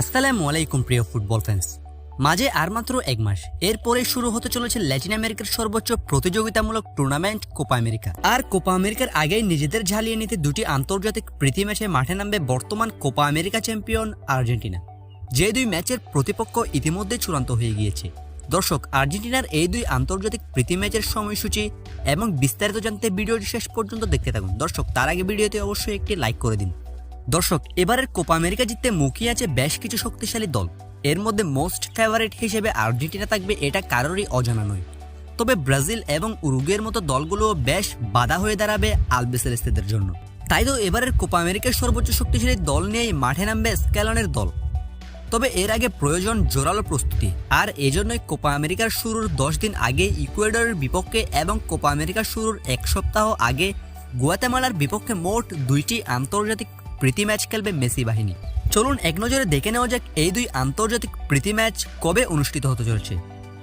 আসসালামু আলাইকুম প্রিয় ফুটবল ফ্যান্স মাঝে আর মাত্র এক মাস, এরপরে শুরু হতে চলেছে ল্যাটিন আমেরিকার সর্বোচ্চ প্রতিযোগিতামূলক টুর্নামেন্ট কোপা আমেরিকা। আর কোপা আমেরিকার আগেই নিজেদের ঝালিয়ে নিতে দুটি আন্তর্জাতিক প্রীতি ম্যাচে মাঠে নামবে বর্তমান কোপা আমেরিকা চ্যাম্পিয়ন আর্জেন্টিনা। যে দুই ম্যাচের প্রতিপক্ষ ইতিমধ্যে চূড়ান্ত হয়ে গিয়েছে। দর্শক, আর্জেন্টিনার এই দুই আন্তর্জাতিক প্রীতি ম্যাচের সময়সূচি এবং বিস্তারিত জানতে ভিডিওটি শেষ পর্যন্ত দেখতে থাকুন। দর্শক, তার আগে ভিডিওতে অবশ্যই একটি লাইক করে দিন। দর্শক, এবারের কোপা আমেরিকা জিততে মুখিয়ে আছে বেশ কিছু শক্তিশালী দল। এর মধ্যে মোস্ট ফেভারিট হিসেবে আর্জেন্টিনা থাকবে এটা কারোরই অজানা নয়। তবে ব্রাজিল এবং উরুগুয়ের মতো দলগুলো বেশ বাধা হয়ে দাঁড়াবে আলবেসেলেস্তেদের জন্য। তাই তো এবারের কোপা আমেরিকার সর্বোচ্চ শক্তিশালী দল নিয়েই মাঠে নামবে স্ক্যালনের দল। তবে এর আগে প্রয়োজন জোরালো প্রস্তুতি। আর এজন্যই কোপা আমেরিকার শুরুর দশ দিন আগে ইকুয়েডরের বিপক্ষে এবং কোপা আমেরিকার শুরুর এক সপ্তাহ আগে গুয়াতেমালার বিপক্ষে মোট দুইটি আন্তর্জাতিক প্রীতি ম্যাচ খেলবে মেসি বাহিনী। চলুন এক নজরে দেখে নেওয়া যাক এই দুই আন্তর্জাতিক প্রীতি ম্যাচ কবে অনুষ্ঠিত হতে চলেছে।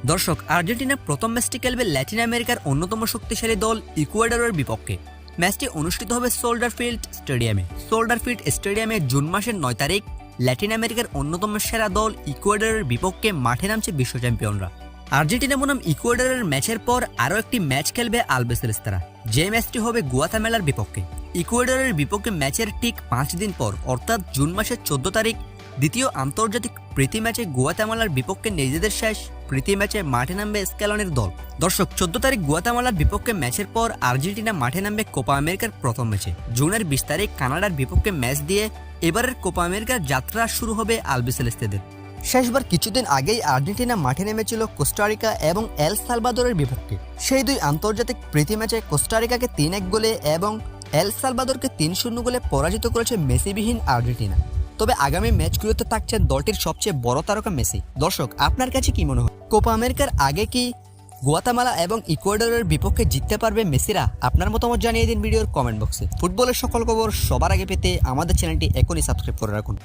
দর্শক, আর্জেন্টিনা প্রথম ম্যাচটি খেলবে ল্যাটিন আমেরিকার অন্যতম শক্তিশালী দল ইকুয়েডরের বিপক্ষে। ম্যাচটি অনুষ্ঠিত হবে সোল্ডার ফিল্ড স্টেডিয়ামে। সোল্ডার ফিল্ড স্টেডিয়ামে জুন মাসের নয় তারিখ ল্যাটিন আমেরিকার অন্যতম সেরা দল ইকুয়েডরের বিপক্ষে মাঠে নামছে বিশ্ব চ্যাম্পিয়নরা। আর্জেন্টিনা বনাম ইকুয়েডরের ম্যাচের পর আরও একটি ম্যাচ খেলবে আলবেসেলেস্তারা। যে ম্যাচটি হবে গুয়াতামেলার বিপক্ষে। ইকুয়েডরের বিপক্ষে ম্যাচের ঠিক পাঁচ দিন পর, অর্থাৎ জুন মাসের চোদ্দ তারিখ, দ্বিতীয় আন্তর্জাতিক প্রীতি ম্যাচে গুয়াতামালার বিপক্ষে নিজেদের শেষ প্রীতি ম্যাচে মাঠে নামবে স্ক্যালনের দল। দর্শক, চোদ্দ তারিখ গুয়াতামালার বিপক্ষে ম্যাচের পর আর্জেন্টিনা মাঠে নামবে কোপা আমেরিকার প্রথম ম্যাচে। জুনের বিশ তারিখ কানাডার বিপক্ষে ম্যাচ দিয়ে এবারের কোপা আমেরিকার যাত্রা শুরু হবে আলবিসেলেস্তেদের। শেষবার কিছুদিন আগেই আর্জেন্টিনা মাঠে নেমেছিল কোস্টারিকা এবং এল সালভাদরের বিপক্ষে। সেই দুই আন্তর্জাতিক প্রীতি ম্যাচে কোস্টারিকাকে তিন এক গোলে এবং এল সালভাদরকে তিন শূন্য গোলে পরাজিত করেছে মেসিবিহীন আর্জেন্টিনা। তবে আগামী ম্যাচগুলোতে থাকছে দলটির সবচেয়ে বড় তারকা মেসি। দর্শক, আপনার কাছে কি মনে হয়? কোপা আমেরিকার আগে কি গুয়াতামালা এবং ইকুয়েডরের বিপক্ষে জিততে পারবে মেসিরা? আপনার মতামত জানিয়ে দিন ভিডিওর কমেন্ট বক্সে। ফুটবলের সকল খবর সবার আগে পেতে আমাদের চ্যানেলটি এখনই সাবস্ক্রাইব করে রাখুন।